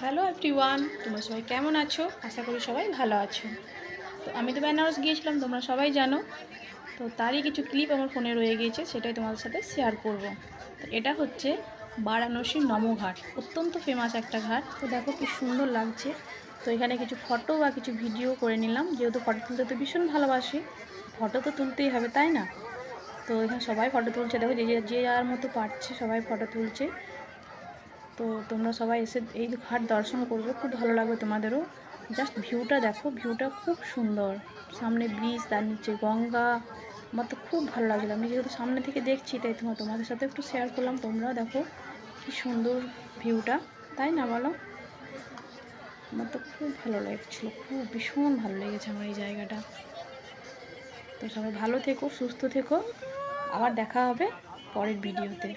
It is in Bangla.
হ্যালো এভরিওয়ান তোমরা সবাই কেমন আছো? আশা করি সবাই ভালো আছো। তো আমি তো বেনারস গিয়েছিলাম, তোমরা সবাই জানো। তো তারই কিছু ক্লিপ আমার ফোনে রয়ে গিয়েছে, সেটাই তোমাদের সাথে শেয়ার করব। এটা হচ্ছে বারাণসীর নমঘাট, অত্যন্ত ফেমাস একটা ঘাট। তো দেখো কি সুন্দর লাগছে। তো এখানে কিছু ফটো বা কিছু ভিডিও করে নিলাম। যেহেতু ফটো তুলতে তো ভীষণ ভালোবাসি। ফটো তো তুলতেই হবে, তাই না? তো এখানে সবাই ফটো তুলছে। দেখো যে- যে যার মতো পারছে, সবাই ফটো তুলছে। তো তোমরা সবাই এসে এই ঘাট দর্শন করবে, খুব ভালো লাগবে তোমাদেরও। জাস্ট ভিউটা দেখো, ভিউটা খুব সুন্দর। সামনে ব্রিজ, তার নিচে গঙ্গা, আমার তো খুব ভালো লাগল। আমি যেহেতু সামনে থেকে দেখছি, তাই তোমার তোমাদের সাথে একটু শেয়ার করলাম। তোমরাও দেখো কি সুন্দর ভিউটা, তাই না বলো? আমার তো খুব ভালো লাগছিল, খুব ভীষণ ভালো লেগেছে আমার এই জায়গাটা। তো সবাই ভালো থেকো, সুস্থ থেকো। আবার দেখা হবে পরের ভিডিওতে